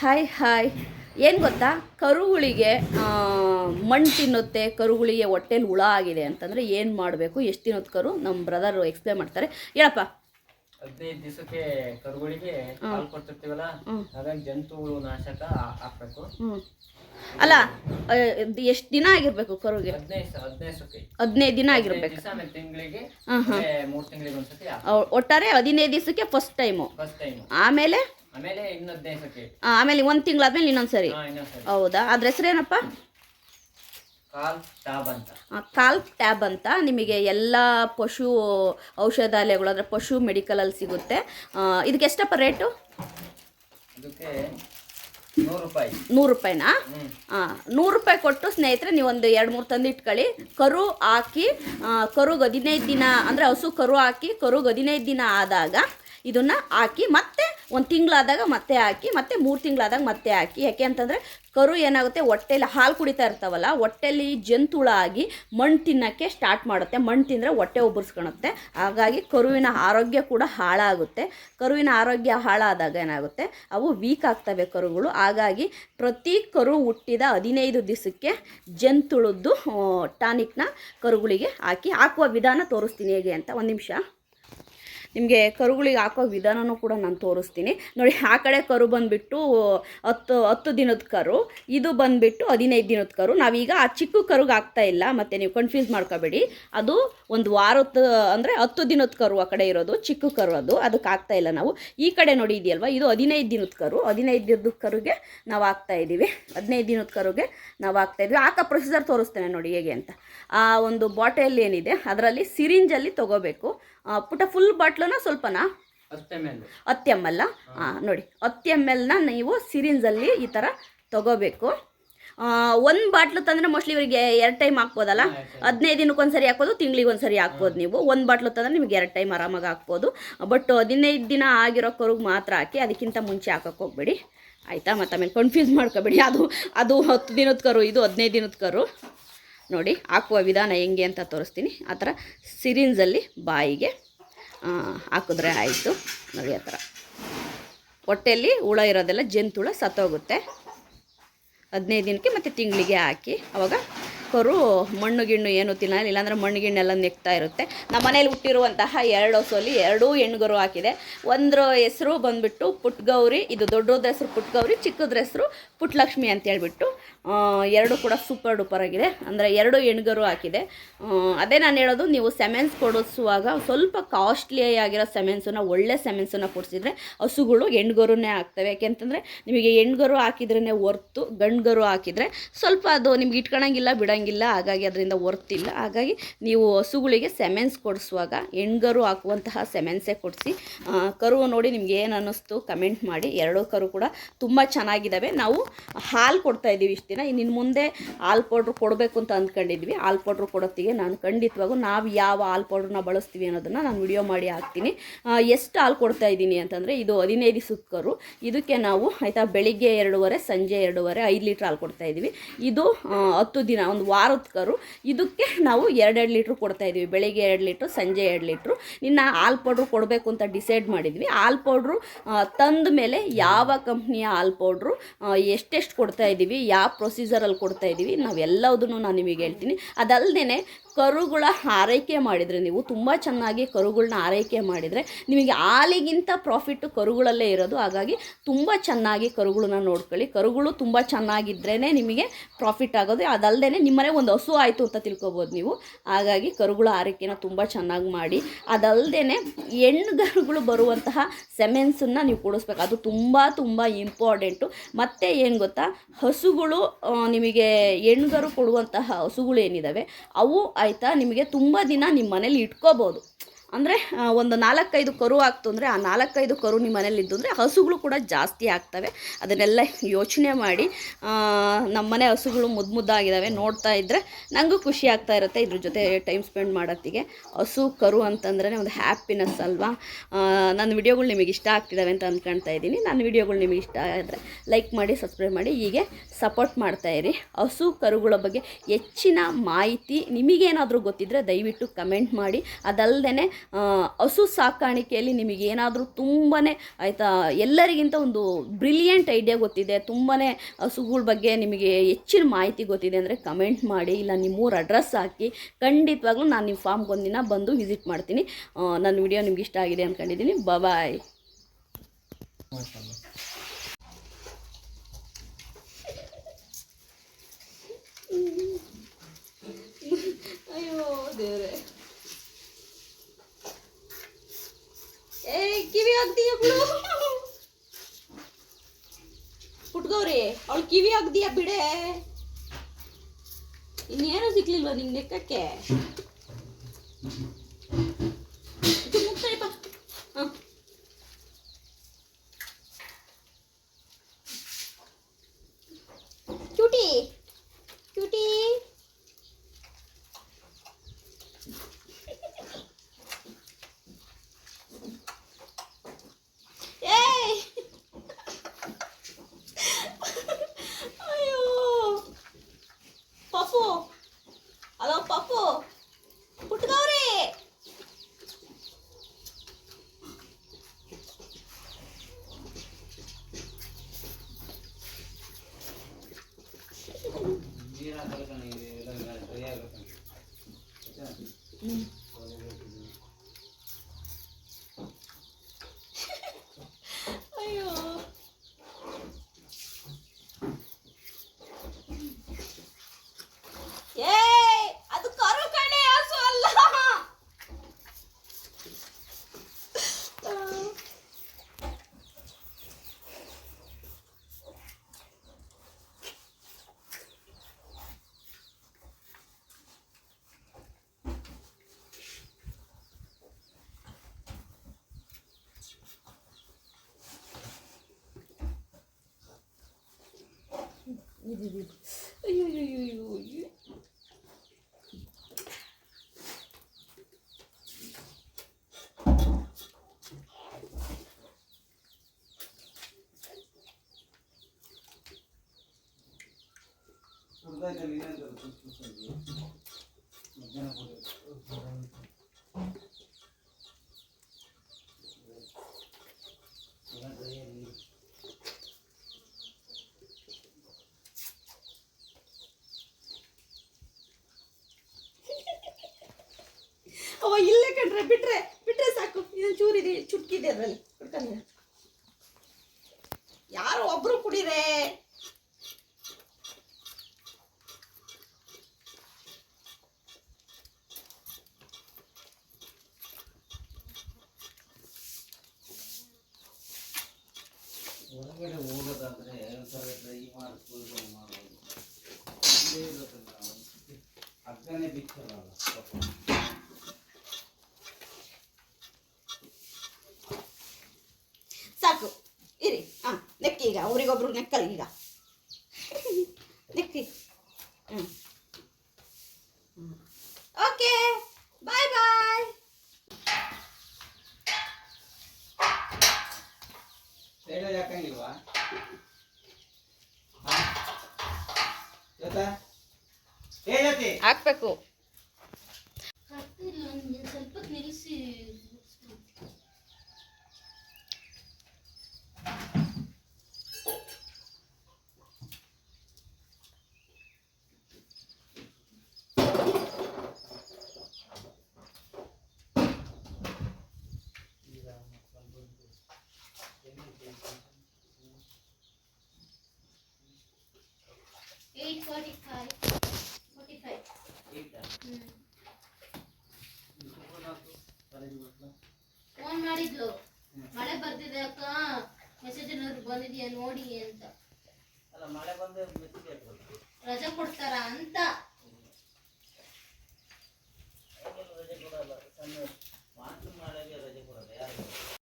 Hi hi ಏನು ಗೊತ್ತಾ? ಕರುಗಳಿಗೆ ಮಣ್ಣು ತಿನ್ನುತ್ತೆ ಕರುಗಳಿಗೆ ಹೊಟ್ಟೆಲಿ ಹುಳ ಆಗಿದೆ ಅಂತಂದರೆ ಏನು ಮಾಡಬೇಕು? ಎಷ್ಟು ತಿನ್ನೋದು ಕರು? ನಮ್ಮ ಬ್ರದರು ಎಕ್ಸ್ಪ್ಲೈನ್ ಮಾಡ್ತಾರೆ. ಹೇಳಪ್ಪ. ಹದಿನೈದು ದಿವಸಕ್ಕೆ ಕರುಗಳಿಗೆ ಹಾಲು ಕೊಡ್ತಿರ್ತೀವಲ್ಲ? ಹಾಗಾಗಿ ಜಂತುಗಳು ನಾಶಕ ಹಾಕ್ಬೇಕು ಅಲ್ಲ ಎಷ್ಟು ದಿನ ಆಗಿರಬೇಕು ಕರುಗೆ? ಹದಿನೈದು ದಿನ ಆಗಿರ್ಬೇಕು. ತಿಂಗಳಿಗೆ ಹಾಂ ಒಟ್ಟಾರೆ ಹದಿನೈದು ದಿವಸಕ್ಕೆ ಫಸ್ಟ್ ಟೈಮ್ ಆಮೇಲೆ ಆಮೇಲೆ ಆಮೇಲೆ ಒಂದು ತಿಂಗಳಾದ್ಮೇಲೆ ಇನ್ನೊಂದು ಸರಿ. ಹಾ ಇನ್ನೊಂದ್ಸರಿ ಹೌದಾ? ಅದ್ರ ಹೆಸರೇನಪ್ಪ ಕಾಲ್ ಟ್ಯಾಬ್ ಅಂತ. ನಿಮಗೆ ಎಲ್ಲ ಪಶು ಔಷಧಾಲಯಗಳು ಅಂದರೆ ಪಶು ಮೆಡಿಕಲಲ್ಲಿ ಸಿಗುತ್ತೆ. ಇದಕ್ಕೆ ಎಷ್ಟಪ್ಪ ರೇಟು? ನೂರು ರೂಪಾಯಿ. ನೂರು ರೂಪಾಯಿನಾ? ನೂರು ರೂಪಾಯಿ ಕೊಟ್ಟು ಸ್ನೇಹಿತರೆ ನೀವು ಒಂದು ಎರಡು ಮೂರು ತಂದು ಇಟ್ಕೊಳ್ಳಿ. ಕರು ಹಾಕಿ ಕರು ಕರುಗೆ ಹದಿನೈದು ದಿನ ಅಂದರೆ ಹಸು ಕರು ಹಾಕಿ ಕರುಗೆ ಹದಿನೈದು ದಿನ ಆದಾಗ ಇದನ್ನು ಹಾಕಿ ಮತ್ತೆ ಒಂದು ತಿಂಗಳಾದಾಗ ಮತ್ತೆ ಹಾಕಿ, ಮತ್ತೆ ಮೂರು ತಿಂಗಳಾದಾಗ ಮತ್ತೆ ಹಾಕಿ. ಯಾಕೆ ಅಂತಂದರೆ ಕರು ಏನಾಗುತ್ತೆ, ಹೊಟ್ಟೆಲಿ ಹಾಲು ಕುಡಿತಾ ಇರ್ತಾವಲ್ಲ, ಹೊಟ್ಟೆಲಿ ಜಂತುಳ ಆಗಿ ಮಣ್ಣು ತಿನ್ನೋಕ್ಕೆ ಸ್ಟಾರ್ಟ್ ಮಾಡುತ್ತೆ. ಮಣ್ಣು ತಿಂದರೆ ಹೊಟ್ಟೆ ಉಬ್ಬರ್ಸ್ಕೊಳುತ್ತೆ ಹಾಗಾಗಿ ಕರುವಿನ ಆರೋಗ್ಯ ಕೂಡ ಹಾಳಾಗುತ್ತೆ. ಕರುವಿನ ಆರೋಗ್ಯ ಹಾಳಾದಾಗ ಏನಾಗುತ್ತೆ, ಅವು ವೀಕ್ ಆಗ್ತವೆ ಕರುಗಳು. ಹಾಗಾಗಿ ಪ್ರತಿ ಕರು ಹುಟ್ಟಿದ ಹದಿನೈದು ದಿವಸಕ್ಕೆ ಜಂತುಳದ್ದು ಟಾನಿಕ್ನ ಕರುಗಳಿಗೆ ಹಾಕಿ, ಹಾಕುವ ವಿಧಾನ ತೋರಿಸ್ತೀನಿ ಹೇಗೆ ಅಂತ. ಒಂದು ನಿಮಿಷ. ನಿಮಗೆ ಕರುಗಳಿಗೆ ಹಾಕೋ ವಿಧಾನನೂ ಕೂಡ ನಾನು ತೋರಿಸ್ತೀನಿ. ನೋಡಿ, ಆ ಕಡೆ ಕರು ಬಂದುಬಿಟ್ಟು, ಹತ್ತು ಹತ್ತು ದಿನದ ಕರು, ಇದು ಬಂದುಬಿಟ್ಟು ಹದಿನೈದು ದಿನದ ಕರು. ನಾವೀಗ ಆ ಚಿಕ್ಕ ಕರುಗೆ ಹಾಕ್ತಾ ಇಲ್ಲ, ಮತ್ತು ನೀವು ಕನ್ಫ್ಯೂಸ್ ಮಾಡ್ಕೋಬೇಡಿ. ಅದು ಒಂದು ವಾರದ, ಅಂದರೆ ಹತ್ತು ದಿನದ ಕರು ಆ ಕಡೆ ಇರೋದು, ಚಿಕ್ಕ ಕರು ಅದು ಅದಕ್ಕೆ ಆಗ್ತಾ ಇಲ್ಲ ನಾವು. ಈ ಕಡೆ ನೋಡಿ ಇದೆಯಲ್ವ, ಇದು ಹದಿನೈದು ದಿನದ ಕರು. ಹದಿನೈದು ದಿನದ ಕರುಗೆ ನಾವು ಹಾಕ್ತಾ ಇದ್ದೀವಿ ಹದಿನೈದು ದಿನದ ಕರುಗೆ ನಾವು ಹಾಕ್ತಾ ಇದ್ವಿ. ಹಾಕೋ ಪ್ರೊಸೀಜರ್ ತೋರಿಸ್ತೇನೆ ನೋಡಿ ಹೇಗೆ ಅಂತ. ಆ ಒಂದು ಬಾಟಲ್ ಏನಿದೆ, ಅದರಲ್ಲಿ ಸಿರಿಂಜಲ್ಲಿ ತೊಗೋಬೇಕು. ಪುಟ ಫುಲ್ ಬಾಟ್ಲನ ಸ್ವಲ್ಪನಾ? ಹತ್ತೆ ಎಂ ಎಲ್ ಹಾಂ. ನೋಡಿ ಹತ್ತು ಎಂ ಎಲ್ನ ನೀವು ಸಿರಿಂಜಲ್ಲಿ ಈ ಥರ ತಗೋಬೇಕು. ಒಂದು ಬಾಟ್ಲು ತಂದರೆ ಮೋಸ್ಟ್ಲಿ ಇವರಿಗೆ ಎರಡು ಟೈಮ್ ಹಾಕ್ಬೋದಲ್ಲ? ಹದಿನೈದು ದಿನಕ್ಕೆ ಒಂದು ಹಾಕ್ಬೋದು ತಿಂಗಳಿಗೆ ಒಂದು ಸರಿ ಹಾಕ್ಬೋದು ನೀವು. ಒಂದು ಬಾಟ್ಲು ತಂದರೆ ನಿಮಗೆ ಎರಡು ಟೈಮ್ ಆರಾಮಾಗಿ ಹಾಕ್ಬೋದು. ಬಟ್ ಹದಿನೈದು ದಿನ ಆಗಿರೋ ಕರುಗೆ ಮಾತ್ರ ಹಾಕಿ ಅದಕ್ಕಿಂತ ಮುಂಚೆ ಹಾಕಕ್ಕೆ ಹೋಗ್ಬೇಡಿ. ಆಯಿತಾ? ಮತ್ತು ಆಮೇಲೆ ಕನ್ಫ್ಯೂಸ್ ಮಾಡ್ಕೋಬೇಡಿ. ಅದು ಅದು ಹತ್ತು ದಿನದ ಕರು ಇದು ಹದಿನೈದು ದಿನದ ಕರು. ನೋಡಿ ಹಾಕುವ ವಿಧಾನ ಹೆಂಗೆ ಅಂತ ತೋರಿಸ್ತೀನಿ. ಆ ಥರ ಸಿರಿಂಜಲ್ಲಿ ಬಾಯಿಗೆ ಹಾಕಿದ್ರೆ ಆಯಿತು. ನೋಡಿ ಆ ಥರ. ಹೊಟ್ಟೆಯಲ್ಲಿ ಹುಳ ಇರೋದೆಲ್ಲ ಜಂತುಳ ಸತ್ತೋಗುತ್ತೆ. ಹದಿನೈದು ದಿನಕ್ಕೆ ಮತ್ತು ತಿಂಗಳಿಗೆ ಹಾಕಿ ಅವಾಗ ಕರು ಮಣ್ಣು ಗಿಣ್ಣು ಏನು ತಿನ್ನಲ್ಲ, ಇಲ್ಲಾಂದ್ರೆ ಮಣ್ಣು ಗಿಣ್ಣೆಲ್ಲ ನೆಕ್ತಾ ಇರುತ್ತೆ. ನಮ್ಮ ಮನೇಲಿ ಹುಟ್ಟಿರುವಂತಹ ಎರಡು ಸೋಲಿ, ಎರಡೂ ಹೆಣ್ಗರು ಹಾಕಿದೆ. ಒಂದ್ರ ಹೆಸರು ಬಂದುಬಿಟ್ಟು ಪುಟ್ಗೌರಿ, ಇದು ದೊಡ್ಡದ್ರ ಹೆಸರು ಪುಟ್ಗೌರಿ, ಚಿಕ್ಕದ್ರ ಹೆಸರು ಪುಟ್ಲಕ್ಷ್ಮಿ ಅಂತ ಹೇಳ್ಬಿಟ್ಟು ಎರಡು ಕೂಡ ಸೂಪರ್ ಡೂಪರ್ ಆಗಿದೆ. ಅಂದರೆ ಎರಡು ಹೆಣ್ಗರು ಹಾಕಿದೆ. ಅದೇ ನಾನು ಹೇಳೋದು, ನೀವು ಸೆಮೆನ್ಸ್ ಕೊಡಿಸುವಾಗ ಸ್ವಲ್ಪ ಕಾಸ್ಟ್ಲಿ ಆಗಿರೋ ಸೆಮೆನ್ಸನ್ನು ಒಳ್ಳೆ ಸೆಮೆನ್ಸನ್ನು ಕೊಡಿಸಿದ್ರೆ ಹಸುಗಳು ಹೆಣ್ಗರುನೇ ಆಗ್ತವೆ. ಯಾಕೆಂತಂದರೆ ನಿಮಗೆ ಹೆಣ್ಗರು ಹಾಕಿದ್ರೇ ಹೊರ್ತು ಗಂಡ್ಗರು ಹಾಕಿದರೆ ಸ್ವಲ್ಪ ಅದು ನಿಮ್ಗೆ ಇಟ್ಕೊಳಂಗಿಲ್ಲ ಬಿಡೋಂಗಿಲ್ಲ ಹಾಗಾಗಿ ಅದರಿಂದ ವರ್ತಿಲ್ಲ. ಹಾಗಾಗಿ ನೀವು ಹಸುಗಳಿಗೆ ಸೆಮೆನ್ಸ್ ಕೊಡಿಸುವಾಗ, ಹೆಣ್ಗರು ಹಾಕುವಂತಹ ಸೆಮೆನ್ಸೇ ಕೊಡಿಸಿ ಕರು ನೋಡಿ ನಿಮ್ಗೆ ಏನು ಅನ್ನಿಸ್ತು ಕಮೆಂಟ್ ಮಾಡಿ. ಎರಡೂ ಕರು ಕೂಡ ತುಂಬ ಚೆನ್ನಾಗಿದ್ದಾವೆ ನಾವು ಹಾಲು ಕೊಡ್ತಾ ಇದ್ದೀವಿ ಇಷ್ಟು ದಿನ. ಇನ್ನು ಮುಂದೆ ಹಾಲು ಪೌಡ್ರ್ ಕೊಡಬೇಕು ಅಂತ ಅಂದ್ಕೊಂಡಿದ್ವಿ. ಹಾಲು ಪೌಡ್ರ್ ಕೊಡೋತ್ತಿಗೆ ನಾನು ಖಂಡಿತವಾಗೂ ನಾವು ಯಾವ ಹಾಲು ಪೌಡ್ರನ್ನ ಬಳಸ್ತೀವಿ ಅನ್ನೋದನ್ನು ನಾನು ವಿಡಿಯೋ ಮಾಡಿ ಹಾಕ್ತೀನಿ. ಎಷ್ಟು ಹಾಲು ಕೊಡ್ತಾ ಇದ್ದೀನಿ ಅಂತಂದರೆ, ಇದು ಹದಿನೈದು ದಿವಸದ ಕರು ಇದಕ್ಕೆ ನಾವು ಆಯಿತಾ ಬೆಳಿಗ್ಗೆ ಎರಡೂವರೆ, ಸಂಜೆ ಎರಡೂವರೆ, ಐದು ಲೀಟ್ರ್ ಹಾಲು ಕೊಡ್ತಾ ಇದ್ದೀವಿ. ಇದು ಹತ್ತು ದಿನ, ಒಂದು ವಾರದ ಕರು ಇದಕ್ಕೆ ನಾವು ಎರಡೆರಡು ಲೀಟ್ರ್ ಕೊಡ್ತಾ ಇದ್ದೀವಿ. ಬೆಳಿಗ್ಗೆ ಎರಡು ಲೀಟ್ರು, ಸಂಜೆ ಎರಡು ಲೀಟ್ರು. ಇನ್ನು ಹಾಲು ಪೌಡ್ರು ಕೊಡಬೇಕು ಅಂತ ಡಿಸೈಡ್ ಮಾಡಿದ್ವಿ. ಹಾಲು ಪೌಡ್ರು ತಂದ ಮೇಲೆ ಯಾವ ಕಂಪ್ನಿಯ ಹಾಲು ಪೌಡ್ರು ಎಷ್ಟೆಷ್ಟು ಕೊಡ್ತಾ ಇದ್ದೀವಿ, ಯಾವ ಪ್ರೊಸೀಜರಲ್ಲಿ ಕೊಡ್ತಾ ಇದ್ದೀವಿ ನಾವೆಲ್ಲದನ್ನು ನಾನು ನಿಮಗೆ ಹೇಳ್ತೀನಿ. ಅದಲ್ಲದೆ ಕರುಗಳ ಆರೈಕೆ ಮಾಡಿದರೆ, ನೀವು ತುಂಬ ಚೆನ್ನಾಗಿ ಕರುಗಳನ್ನ ಆರೈಕೆ ಮಾಡಿದರೆ, ನಿಮಗೆ ಹಾಲಿಗಿಂತ ಪ್ರಾಫಿಟ್ಟು ಕರುಗಳಲ್ಲೇ ಇರೋದು. ಹಾಗಾಗಿ ತುಂಬ ಚೆನ್ನಾಗಿ ಕರುಗಳನ್ನ ನೋಡ್ಕೊಳ್ಳಿ. ಕರುಗಳು ತುಂಬ ಚೆನ್ನಾಗಿದ್ರೇ ನಿಮಗೆ ಪ್ರಾಫಿಟ್ ಆಗೋದು. ಅದಲ್ಲದೆ ನಿಮ್ಮನೆ ಒಂದು ಹಸು ಆಯಿತು ಅಂತ ತಿಳ್ಕೊಬೋದು ನೀವು. ಹಾಗಾಗಿ ಕರುಗಳ ಆರೈಕೆನ ತುಂಬ ಚೆನ್ನಾಗಿ ಮಾಡಿ. ಅದಲ್ಲದೆ ಹೆಣ್ಣುಗರುಗಳು ಬರುವಂತಹ ಸೆಮೆನ್ಸನ್ನು ನೀವು ಕೊಡಿಸ್ಬೇಕು. ಅದು ತುಂಬ ತುಂಬ ಇಂಪಾರ್ಟೆಂಟು ಮತ್ತು ಏನು ಗೊತ್ತಾ? ಹಸುಗಳು ನಿಮಗೆ ಹೆಣ್ಣುಗರು ಕೊಡುವಂತಹ ಹಸುಗಳು ಏನಿದ್ದಾವೆ ಅವು ಆಯಿತಾ ನಿಮಗೆ ತುಂಬ ದಿನ ನಿಮ್ಮ ಮನೇಲಿ ಇಟ್ಕೋಬೋದು. ಅಂದರೆ ಒಂದು ನಾಲ್ಕೈದು ಕರು ಆಗ್ತು ಅಂದರೆ, ಆ ನಾಲ್ಕೈದು ಕರು ನಿಮ್ಮ ಮನೇಲಿ ಇದ್ದು ಅಂದರೆ ಹಸುಗಳು ಕೂಡ ಜಾಸ್ತಿ ಆಗ್ತವೆ. ಅದನ್ನೆಲ್ಲ ಯೋಚನೆ ಮಾಡಿ ನಮ್ಮ ನಮ್ಮನೆ ಹಸುಗಳು ಮುದ್ದು ಮುದ್ದಾಗಿದ್ದಾವೆ ನೋಡ್ತಾ ಇದ್ದರೆ ನನಗೂ ಖುಷಿ ಆಗ್ತಾ ಇರುತ್ತೆ ಇದ್ರ ಜೊತೆ ಟೈಮ್ ಸ್ಪೆಂಡ್ ಮಾಡೋತ್ತಿಗೆ. ಹಸು, ಕರು ಅಂತಂದ್ರೆ ಒಂದು ಹ್ಯಾಪಿನೆಸ್ ಅಲ್ವಾ? ನನ್ನ ವಿಡಿಯೋಗಳು ನಿಮಗೆ ಇಷ್ಟ ಆಗ್ತಿದ್ದಾವೆ ಅಂತ ಅಂದ್ಕೊಳ್ತಾ ಇದ್ದೀನಿ. ನನ್ನ ವಿಡಿಯೋಗಳು ನಿಮಗೆ ಇಷ್ಟ ಆದರೆ ಲೈಕ್ ಮಾಡಿ ಸಬ್ಸ್ಕ್ರೈಬ್ ಮಾಡಿ, ಹೀಗೆ ಸಪೋರ್ಟ್ ಮಾಡ್ತಾ ಇರಿ. ಹಸು, ಕರುಗಳ ಬಗ್ಗೆ ಹೆಚ್ಚಿನ ಮಾಹಿತಿ ನಿಮಗೇನಾದರೂ ಗೊತ್ತಿದ್ದರೆ ದಯವಿಟ್ಟು ಕಮೆಂಟ್ ಮಾಡಿ. ಅದಲ್ಲದೆ ಹಸು ಸಾಕಾಣಿಕೆಯಲ್ಲಿ ನಿಮಗೆ ಏನಾದರೂ ತುಂಬಾ ಆಯಿತಾ, ಎಲ್ಲರಿಗಿಂತ ಒಂದು ಬ್ರಿಲಿಯಂಟ್ ಐಡಿಯಾ ಗೊತ್ತಿದೆ. ತುಂಬಾ ಹಸುಗಳ ಬಗ್ಗೆ ನಿಮಗೆ ಹೆಚ್ಚಿನ ಮಾಹಿತಿ ಗೊತ್ತಿದೆ ಅಂದರೆ ಕಮೆಂಟ್ ಮಾಡಿ, ಇಲ್ಲ ನಿಮ್ಮೂರ ಅಡ್ರೆಸ್ ಹಾಕಿ. ಖಂಡಿತವಾಗ್ಲೂ ನಾನು ನಿಮ್ಮ ಫಾರ್ಮ್ಗೆ ಒಂದಿನ ಬಂದು ವಿಸಿಟ್ ಮಾಡ್ತೀನಿ. ನನ್ನ ವಿಡಿಯೋ ನಿಮ್ಗೆ ಇಷ್ಟ ಆಗಿದೆ ಅಂದ್ಕೊಂಡಿದ್ದೀನಿ ಬಾಯ್ ಆಗ್ದೀಯ ಬಿಡೆ? ಇನ್ನೇನು ಸಿಕ್ಲಿಲ್ವಾ ನಿಂಗೆ ನೆಕ್ಕಕ್ಕೆ не дивіться. ಚುಟ್ಕಿದೆ ಅದರಲ್ಲಿ ಕುಡ್ಕೊಂಡು ಯಾರು ಒಬ್ರು ಕುಡೀರೆ ಹೊರಗಡೆ ಹೋಗೋದಾದ್ರೆ ಒಂಥರ ಟ್ರೈ ಮಾಡಿಸ್ಬೋದು ಮಾಡೋದು ಇಲ್ಲೇ ಇರುತ್ತೆ ನಾವು ಹಗ್ಗನೇ ಬಿಚ್ಚಲ್ಲ ಈಗ ಅವ್ರಿಗೊಬ್ರು ನೆಕ್ಕಲ್ಲ ಈಗ ನೆಕ್ಕಿ ಹ್ಞೂ ಓಕೆ ಬಾಯ್ ಬಾಯ್ ಸೈಡಲ್ಲಿ ಹಾಕಂಗಿಲ್ವಾ ಹಾ? ಜೊತೆ ಏ ಜೊತೆ ಹಾಕ್ಬೇಕು ಫೋನ್ ಮಾಡಿದ್ಲು. ಮಳೆ ಬರ್ತಿದೆ ಅಕ್ಕ. ಮೆಸೇಜ್ ಏನಾದ್ರು ಬಂದಿದೆಯಾ ನೋಡಿ ಅಂತ. ರಜೆ ಕೊಡ್ತಾರ ಅಂತ.